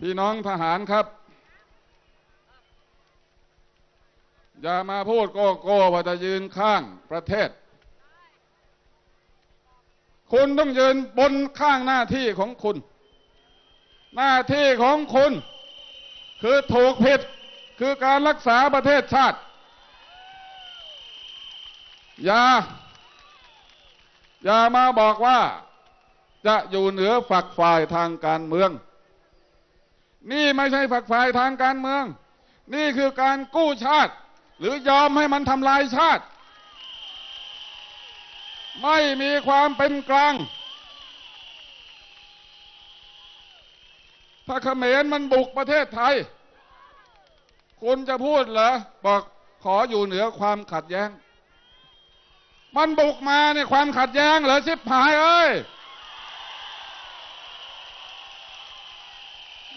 พี่น้องทหารครับ อย่ามาพูดโก้โก้ว่าจะยืนข้างประเทศ คุณต้องยืนบนข้างหน้าที่ของคุณ หน้าที่ของคุณ คือถูกผิดคือการรักษาประเทศชาติ อย่า อย่ามาบอกว่าจะอยู่เหนือฝักฝ่ายทางการเมือง นี่ไม่ใช่ฝักฝ่ายทางการเมือง นี่คือการกู้ชาติ หรือยอมให้มันทำลายชาติ ไม่มีความเป็นกลาง ถ้าเขมรมันบุกประเทศไทย คุณจะพูดเหรอ บอกขออยู่เหนือความขัดแย้ง มันบุกมาเนี่ยความขัดแย้งเหรอชิบหายเอ้ย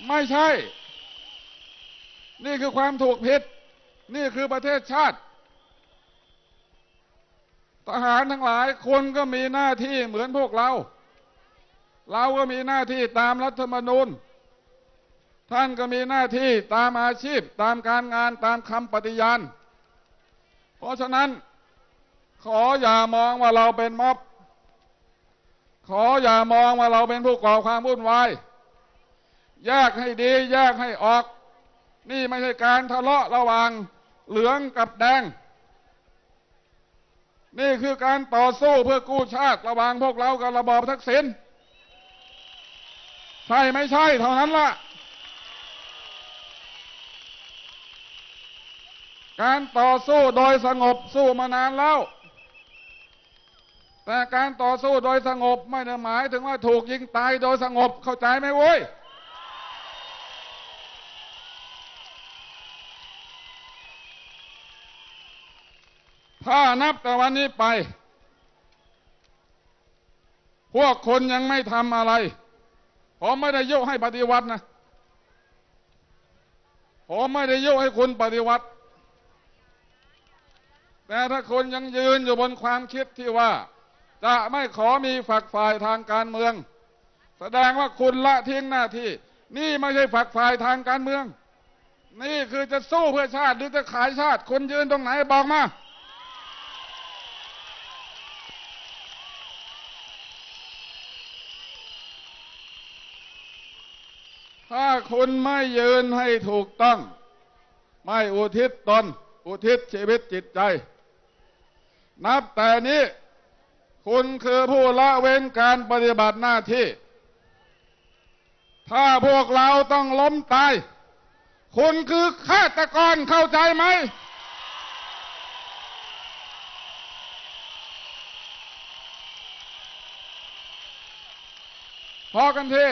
ไม่ใช่ นี่คือความถูกผิด นี่คือประเทศชาติ ทหารทั้งหลายคนก็มีหน้าที่เหมือนพวกเรา เราก็มีหน้าที่ตามรัฐธรรมนูญ ท่านก็มีหน้าที่ตามอาชีพ ตามการงานตามคำปฏิญาณ เพราะฉะนั้นขออย่ามองว่าเราเป็นม็อบ ขออย่ามองว่าเราเป็นผู้ก่อความวุ่นวาย แยกให้ดี แยกให้ออก นี่ไม่ใช่การทะเลาะระหว่างเหลืองกับแดง นี่คือการต่อสู้เพื่อกู้ชาติระหว่างพวกเรากับระบอบทักษิณใช่ไม่ใช่เท่านั้นละการต่อสู้โดยสงบสู้มานานแล้ว แต่การต่อสู้โดยสงบไม่ได้หมายถึงว่าถูกยิงตายโดยสงบเข้าใจไหมโว้ย ถ้านับแต่วันนี้ไป พวกคนยังไม่ทำอะไร ผมไม่ได้ยุให้ปฏิวัตินะ ผมไม่ได้ยุให้คุณปฏิวัติ แต่ถ้าคุณยังยืนอยู่บนความคิดที่ว่า จะไม่ขอมีฝักฝ่ายทางการเมือง แสดงว่าคุณละทิ้งหน้าที่ นี่ไม่ใช่ฝักฝ่ายทางการเมืองนี่คือจะสู้เพื่อชาติหรือจะขายชาติคุณยืนตรงไหนบอกมา ถ้าคุณไม่ยืนให้ถูกต้อง ไม่อุทิศตน อุทิศชีวิตจิตใจ นับแต่นี้คุณคือผู้ละเว้นการปฏิบัติหน้าที่ ถ้าพวกเราต้องล้มตาย คุณคือฆาตกรเข้าใจไหมพอกันที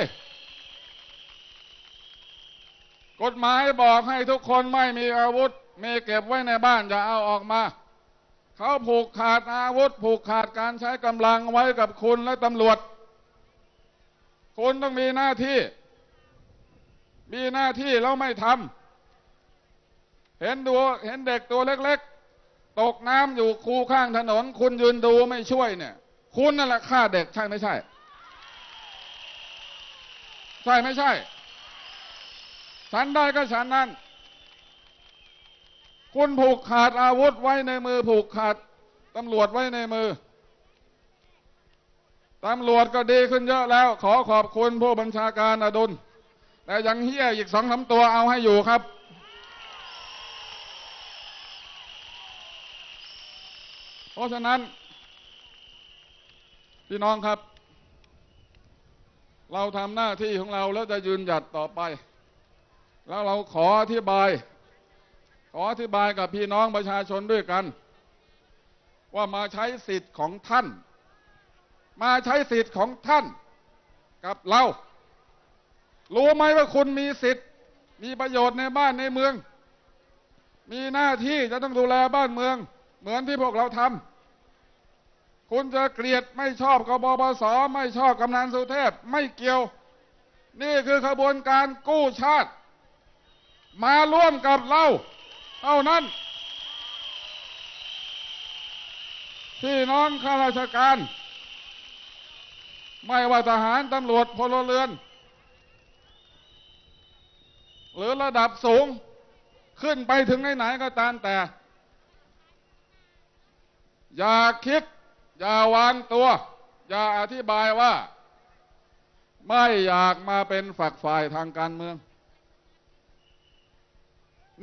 กฎหมายบอกให้ทุกคนไม่มีอาวุธ มีเก็บไว้ในบ้านอย่าเอาออกมา เขาผูกขาดอาวุธ ผูกขาดการใช้กำลังไว้กับคุณและตำรวจ คุณต้องมีหน้าที่ มีหน้าที่แล้วไม่ทำเห็นดูเห็นเด็กตัวเล็ก ๆ ตกน้ำอยู่คูข้างถนน คุณยืนดูไม่ช่วยเนี่ย คุณนั่นแหละฆ่าเด็กใช่ไม่ใช่ ใช่ไม่ใช่ ฉันได้ก็ฉันนั้น คุณผูกขาดอาวุธไว้ในมือ ผูกขาดตำรวจไว้ในมือตำรวจก็ดีขึ้นเยอะแล้ว ขอขอบคุณผู้บัญชาการอดุล แต่ยังเฮี้ยอีกสองสาตัวเอาให้อยู่ครับ เพราะฉะนั้น พี่น้องครับ เราทำหน้าที่ของเราแล้วจะยืนหยัดต่อไป แล้วเราขออธิบาย ขออธิบายกับพี่น้องประชาชนด้วยกัน ว่ามาใช้สิทธิ์ของท่าน มาใช้สิทธิ์ของท่าน กับเรา รู้ไหมว่าคุณมีสิทธิ์ มีประโยชน์ในบ้านในเมือง มีหน้าที่จะต้องดูแลบ้านเมือง เหมือนที่พวกเราทำคุณจะเกลียดไม่ชอบกบปสไม่ชอบกำนันสุเทพไม่เกี่ยว นี่คือขบวนการกู้ชาติ มาร่วมกับเรา เท่านั้น พี่น้องข้าราชการ ไม่ว่าทหารตำรวจพลเรือน หรือระดับสูงขึ้นไปถึงไหนๆก็ตามแต่ อย่าคิด อย่าวางตัว อย่าอธิบายว่า ไม่อยากมาเป็นฝักฝ่ายทางการเมือง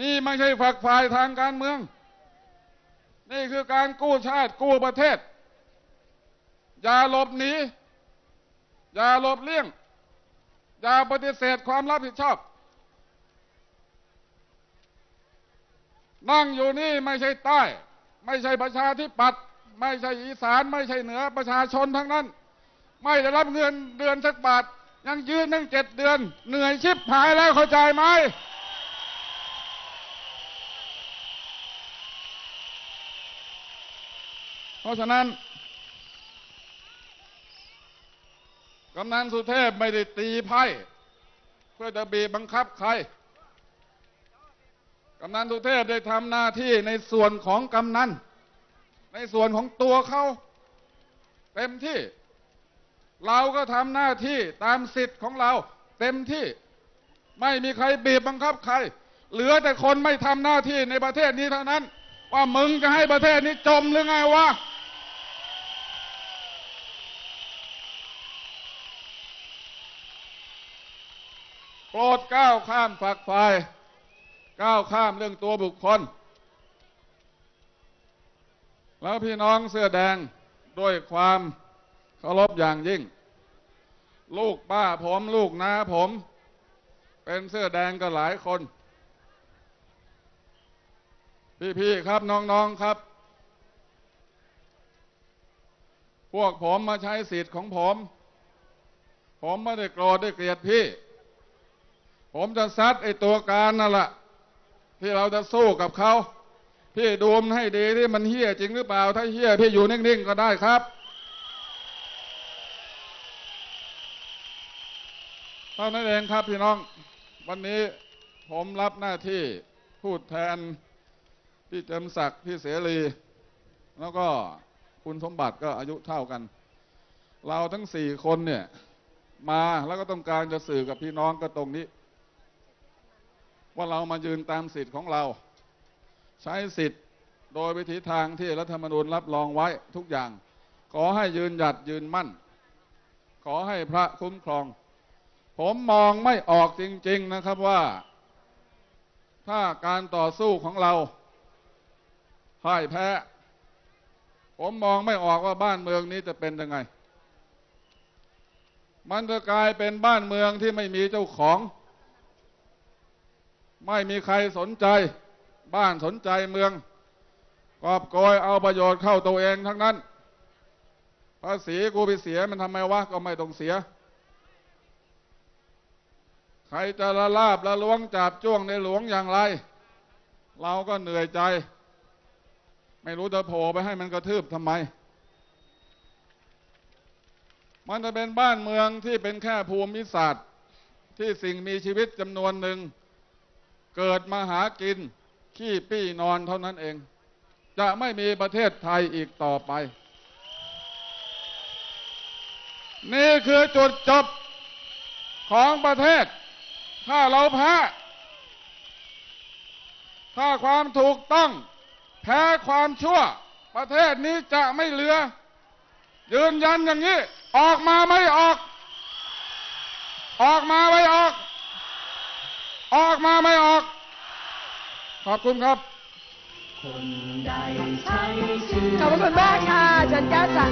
นี่ไม่ใช่ฝักฝ่ายทางการเมือง นี่คือการกู้ชาติกู้ประเทศ อย่าหลบหนี อย่าหลบเลี่ยง อย่าปฏิเสธความรับผิดชอบ นั่งอยู่นี่ไม่ใช่ใต้ ไม่ใช่ประชาธิปัตย์ไม่ใช่อีสาน ไม่ใช่เหนือประชาชนทั้งนั้น ไม่ได้รับเงินเดือนสักบาทยังยืนตั้งเจ็ดเดือน เหนื่อยชิบหายแล้วเข้าใจไหม เพราะฉะนั้นกำนันสุเทพไม่ได้ตีไพ่เพื่อจะบีบบังคับใคร กำนันสุเทพได้ทำหน้าที่ในส่วนของกำนัน ในส่วนของตัวเขาเต็มที่ เราก็ทำหน้าที่ตามสิทธิ์ของเรา เต็มที่ ไม่มีใครบีบบังคับใคร เหลือแต่คนไม่ทำหน้าที่ในประเทศนี้เท่านั้น ว่ามึงจะให้ประเทศนี้จมหรือไงวะ โปรดก้าวข้ามฝักฝ่าย ก้าวข้ามเรื่องตัวบุคคล แล้วพี่น้องเสื้อแดงด้วยความเคารพอย่างยิ่ง ลูกป้าผมลูกน้าผม เป็นเสื้อแดงก็หลายคน พี่ๆครับน้องๆครับ พวกผมมาใช้สิทธิ์ของผม ผมไม่ได้โกรธได้เกลียดพี่ ผมจะซัดไอ้ตัวการนั่นแหละที่เราจะสู้กับเขาพี่ดูมให้ดีที่มันเฮี้ยจริงหรือเปล่า ถ้าเฮี้ยพี่อยู่นิ่งๆก็ได้ครับ เท่านั้นเองครับพี่น้อง วันนี้ผมรับหน้าที่พูดแทนพี่เจมศักดิ์พี่เสรี แล้วก็คุณสมบัติก็อายุเท่ากัน เราทั้งสี่คนเนี่ย มาแล้วก็ต้องการจะสื่อกับพี่น้องก็ตรงนี้ ว่าเรามายืนตามสิทธิ์ของเรา ใช้สิทธิ์โดยวิธีทางที่รัฐธรรมนูญรับรองไว้ทุกอย่าง ขอให้ยืนหยัดยืนมั่น ขอให้พระคุ้มครอง ผมมองไม่ออกจริง ๆนะครับว่า ถ้าการต่อสู้ของเราพ่ายแพ้ ผมมองไม่ออกว่าบ้านเมืองนี้จะเป็นยังไง มันจะกลายเป็นบ้านเมืองที่ไม่มีเจ้าของ ไม่มีใครสนใจบ้านสนใจเมือง กอบโกยเอาประโยชน์เข้าตัวเองทั้งนั้นภาษีกูไปเสียมันทำไมวะก็ไม่ต้องเสีย ใครจะละลาบละล้วงจับจ้วงในหลวงอย่างไร เราก็เหนื่อยใจ ไม่รู้จะโผล่ไปให้มันกระทืบทำไม มันจะเป็นบ้านเมืองที่เป็นแค่ภูมิศาสตร์ ที่สิ่งมีชีวิตจำนวนหนึ่ง เกิดมาหากิน ขี้ปี้นอนเท่านั้นเอง จะไม่มีประเทศไทยอีกต่อไป นี่คือจุดจบของประเทศ ถ้าเราแพ้ ถ้าความถูกต้อง แพ้ความชั่ว ประเทศนี้จะไม่เหลือ ยืนยันอย่างนี้ ออกมาไม่ออก ออกมาไม่ออก ออกมาไม่ออก ขอบคุณครับ คนใดใช้ชื่อ ขอบคุณมากค่ะเชิญแก้วจัน